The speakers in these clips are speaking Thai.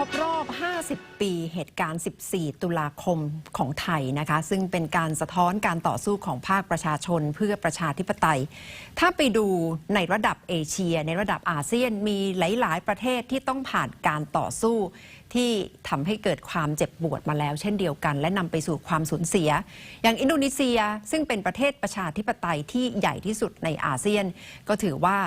รบรอบ 50 ปีเหตุการณ์ 14 ตุลาคมของไทยนะคะ ซึ่งเป็นการสะท้อนการต่อสู้ของภาคประชาชนเพื่อประชาธิปไตย ถ้าไปดูในระดับเอเชีย ในระดับอาเซียนมีหลาย ๆ ประเทศที่ต้องผ่านการต่อสู้ ที่ทำให้เกิดความเจ็บปวดมาแล้วเช่นเดียวกัน และนำไปสู่ความสูญเสีย อย่างอินโดนีเซียซึ่งเป็นประเทศประชาธิปไตยที่ใหญ่ที่สุดในอาเซียน ก็ถือว่า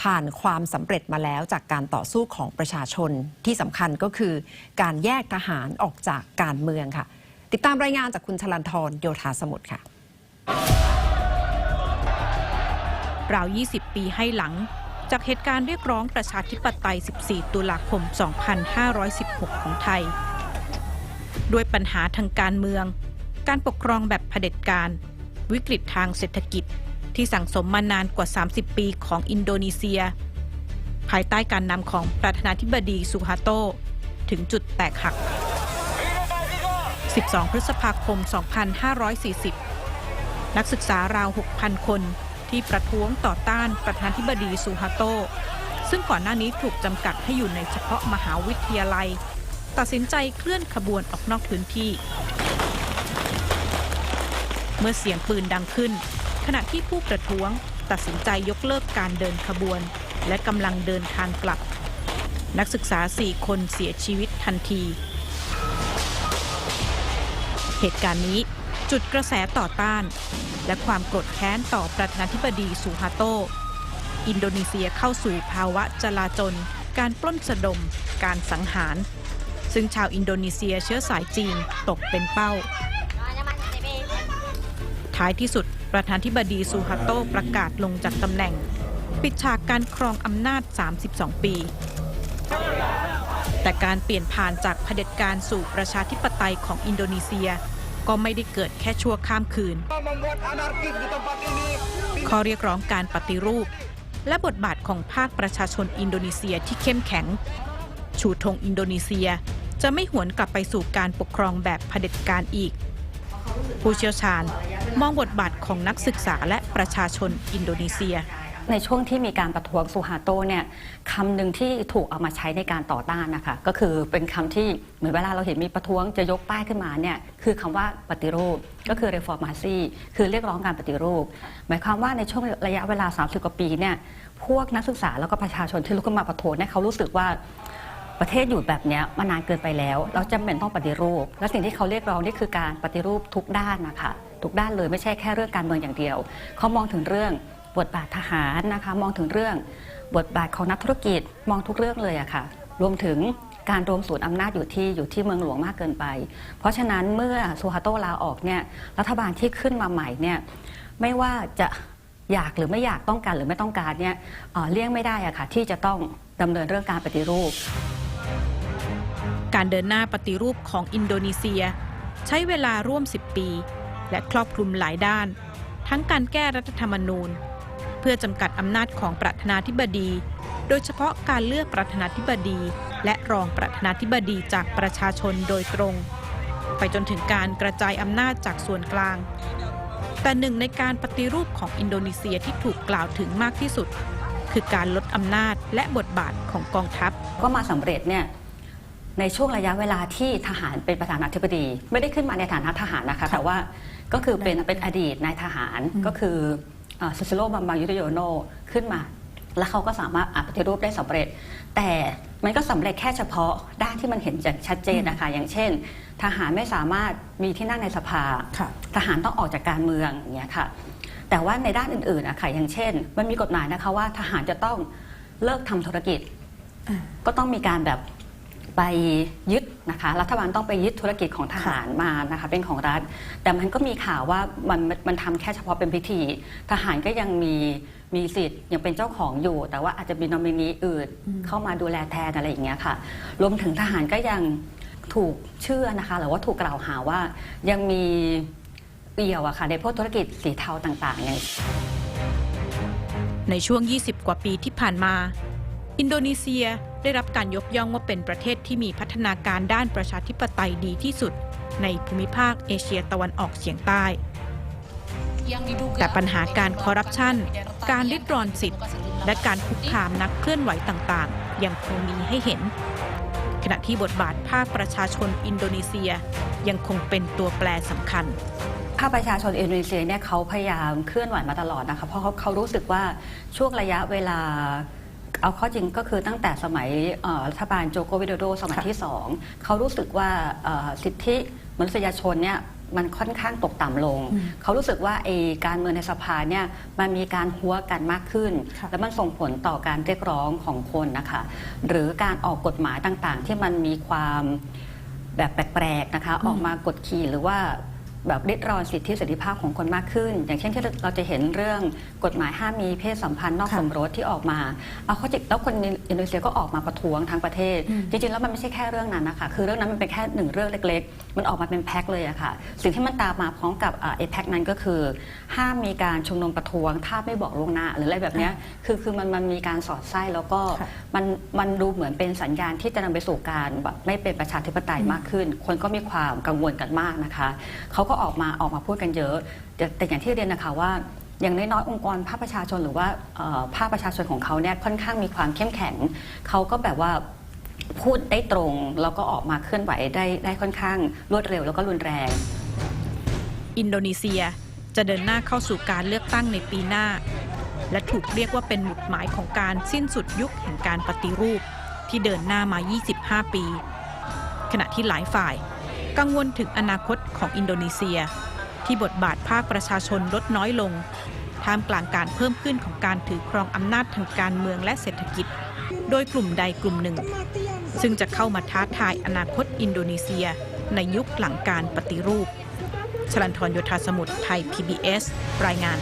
ผ่านความสำเร็จมาแล้วจากการต่อสู้ของประชาชนที่สำคัญก็คือ การแยกทหารออกจากการเมืองค่ะ ติดตามรายงานจากคุณชลันทรโยธาสมุทรค่ะราว 20 ปีให้หลัง จากเหตุการณ์เรียกร้องประชาธิปไตย 14 ตุลาคม 2516 ของไทย ด้วยปัญหาทางการเมือง การปกครองแบบเผด็จการ วิกฤตทางเศรษฐกิจ ที่สั่งสมมานานกว่า 30 ปีของอินโดนีเซีย ภายใต้การนำของประธานาธิบดีสุฮาโต ถึงจุดแตกหัก 12 พฤษภาคม 2540 นักศึกษาราว 6,000 คนที่ประท้วงต่อต้านประธานาธิบดีซูฮาโต ซึ่งก่อนหน้านี้ถูกจำกัดให้อยู่ในเฉพาะมหาวิทยาลัย ตัดสินใจเคลื่อนขบวนออกนอกพื้นที่ เมื่อเสียงปืนดังขึ้น ขณะที่ผู้ประท้วงตัดสินใจยกเลิกการเดินขบวน และกำลังเดินทางกลับ นักศึกษา4คนเสียชีวิตทันที เหตุการณ์นี้จุดกระแสต่อต้าน และความโกรธแค้นต่อประธานาธิบดีซูฮาโต อินโดนีเซียเข้าสู่ภาวะจลาจล การปล้นสะดม การสังหาร ซึ่งชาวอินโดนีเซียเชื้อสายจีนตกเป็นเป้า ท้ายที่สุด ประธานธิบดีซูฮาโตประกาศลงจากตำแหน่ง ปิดฉากการครองอำนาจ 32 ปี แต่การเปลี่ยนผ่านจากเผด็จการสู่ประชาธิปไตยของอินโดนีเซีย ก็ไม่ได้เกิดแค่ชั่วข้ามคืน ข้อเรียกร้องการปฏิรูป และบทบาทของภาคประชาชนอินโดนีเซียที่เข้มแข็ง ชูธงอินโดนีเซียจะไม่หวนกลับไปสู่การปกครองแบบเผด็จการอีก ผู้เชี่ยวชาญมองบทบาทของนักศึกษาและประชาชนอินโดนีเซีย ในช่วงที่มีการประท้วงซูฮาโตเนี่ยคำหนึ่งที่ถูกเอามาใช้ในการต่อต้านนะคะก็คือเป็นคำที่เหมือนเวลาเราเห็นมีประท้วงจะยกป้ายขึ้นมาเนี่ยคือคำว่าปฏิรูปก็คือ reformasi คือเรียกร้องการปฏิรูป หมายความว่าในช่วงระยะเวลา 30 กว่าปีเนี่ยพวกนักศึกษาแล้วก็ประชาชนที่ลุกขึ้นมาประท้วงเนี่ยเขารู้สึกว่า ประเทศอยู่แบบนี้มานานเกินไปแล้ว เราจำเป็นต้องปฏิรูป และสิ่งที่เขาเรียกร้องนี่คือการปฏิรูปทุกด้านนะคะทุกด้านเลยไม่ใช่แค่เรื่องการเมืองอย่างเดียว เขามองถึงเรื่องบทบาททหารนะคะ มองถึงเรื่องบทบาทของนักธุรกิจมองทุกเรื่องเลยอะค่ะ รวมถึงการรวมศูนย์อำนาจอยู่ที่อยู่ที่เมืองหลวงมากเกินไป เพราะฉะนั้นเมื่อซูฮาโตลาออกเนี่ยรัฐบาลที่ขึ้นมาใหม่เนี่ยไม่ว่าจะอยากหรือไม่อยากต้องการหรือไม่ต้องการเนี่ยเเลี่ยงไม่ได้อะค่ะที่จะต้องดำเนินเรื่องการปฏิรูป การเดินหน้าปฏิรูปของอินโดนีเซีย ใช้เวลาร่วม 10 ปี และครอบคลุมหลายด้าน ทั้งการแก้รัฐธรรมนูญ เพื่อจำกัดอำนาจของประธานาธิบดี โดยเฉพาะการเลือกประธานาธิบดี และรองประธานาธิบดีจากประชาชนโดยตรง ไปจนถึงการกระจายอำนาจจากส่วนกลาง แต่หนึ่งในการปฏิรูปของอินโดนีเซียที่ถูกกล่าวถึงมากที่สุด คือการลดอำนาจและบทบาทของกองทัพ ก็มาสำเร็จเนี่ย ในช่วงระยะเวลาที่ทหารเป็นประธานาธิบดี ไม่ได้ขึ้นมาในฐานะทหารนะคะ แต่ว่าก็คือเป็นเป็นอดีตนายทหารก็คือซูซิโลบัมบังยุตโยโนขึ้นมา แล้วเขาก็สามารถอะปฏิรูปได้สำเร็จ แต่มันก็สำเร็จแค่เฉพาะด้านที่มันเห็นอย่างชัดเจนนะคะ อย่างเช่น ทหารไม่สามารถมีที่นั่งในสภาค่ะทหารต้องออกจากการเมืองอย่างเงี้ยค่ะแต่ว่าในด้านอื่นๆอะค่ะอย่างเช่น มันมีกฎหมายนะคะว่าทหารจะต้องเลิกทำธุรกิจ ก็ต้องมีการแบบ ไปยึดนะคะรัฐบาลต้องไปยึดธุรกิจของทหารมานะคะเป็นของรัฐ แต่มันก็มีข่าวว่ามันมันมันทำแค่เฉพาะเป็นพิธี ทหารก็ยังมีมีสิทธิ์ยังเป็นเจ้าของอยู่ แต่ว่าอาจจะมีนอมินีอื่นเข้ามาดูแลแทนอะไรอย่างเงี้ยค่ะรวมถึงทหารก็ยังถูกเชื่อนะคะหรือว่าถูกกล่าวหาว่ายังมีเอี่ยวอะค่ะในพวกธุรกิจสีเทาต่างๆอย่างในช่วง 20 กว่าปีที่ผ่านมา อินโดนีเซียได้รับการยกย่องว่าเป็นประเทศที่มีพัฒนาการด้านประชาธิปไตยดีที่สุด ในภูมิภาคเอเชียตะวันออกเฉียงใต้ แต่ปัญหาการคอร์รัปชัน การริดรอนสิทธิ์ และการคุกคามนักเคลื่อนไหวต่างๆ ยังคงมีให้เห็น ขณะที่บทบาทภาคประชาชนอินโดนีเซียยังคงเป็นตัวแปรสำคัญภาคประชาชนอินโดนีเซียเนี่ยเขาพยายามเคลื่อนไหวมาตลอดนะคะเพราะเขาเขารู้สึกว่าช่วงระยะเวลา เอาเข้อจริงก็คือตั้งแต่สมัยเอ่อรัฐบาลโจโกวิโดโดสมัยที่สองเขารู้สึกว่าเอ่อสิทธิมนุษยชนเนี่ยมันค่อนข้างตกต่ำลง เขารู้สึกว่าไอการเมืองในสภาเนี่ยมันมีการหัวกันมากขึ้นค่ะแล้วมันส่งผลต่อการเรียกร้องของคนนะคะ หรือการออกกฎหมายต่างๆ ที่มันมีความแบบแปลกๆนะคะ ออกมากดขี่หรือว่า แบบริดรอนสิทธิเสรีภาพของคนมากขึ้น อย่างเช่นที่เราจะเห็นเรื่องกฎหมายห้ามมีเพศสัมพันธ์นอกค่ะสมรสที่ออกมาเอาเข้อจริงแล้วคนอินโดนีเซียก็ออกมาประท้วงทั้งประเทศ จริงๆ แล้วมันไม่ใช่แค่เรื่องนั้นนะคะคือเรื่องนั้นมันเป็นแค่หนึ่งเรื่องเล็ก ๆ มันออกมาเป็นแพ็คเลยอะค่ะสิ่งที่มันตามมาพร้อมกับเอ่อไอ้แพ็คนั้นก็คือ ห้ามมีการชุมนุมประท้วง ถ้าไม่บอกล่วงหน้าหรืออะไรแบบเนี้ยคือคือมันมันมีการสอดไส้แล้วก็ค่ะมันมันดูเหมือนเป็นสัญญาณที่จะนำไปสู่การแบบไม่เป็นประชาธิปไตยมากขึ้น คนก็มีความกังวลกันมากนะคะเขาก็็ออกมาออกมาพูดกันเยอะ แต่แต่อย่างที่เรียนนะคะว่าอย่างน้อยๆองค์กรภาคประชาชนหรือว่าภาคประชาชนของเขาเนี่ยค่อนข้างมีความเข้มแข็งเขาก็แบบว่าพูดได้ตรง แล้วก็ออกมาเคลื่อนไหวได้ได้ค่อนข้างรวดเร็วแล้วก็รุนแรง อินโดนีเซียจะเดินหน้าเข้าสู่การเลือกตั้งในปีหน้า และถูกเรียกว่าเป็นหมุดหมายของการสิ้นสุดยุคแห่งการปฏิรูป ที่เดินหน้ามา 25 ปี ขณะที่หลายฝ่าย กังวลถึงอนาคตของอินโดนีเซีย ที่บทบาทภาคประชาชนลดน้อยลง ท่ามกลางการเพิ่มขึ้นของการถือครองอำนาจทางการเมืองและเศรษฐกิจ โดยกลุ่มใดกลุ่มหนึ่ง ซึ่งจะเข้ามาท้าทายอนาคตอินโดนีเซีย ในยุคหลังการปฏิรูปชลันทรโยธาสมุทรไทย PBS รายงาน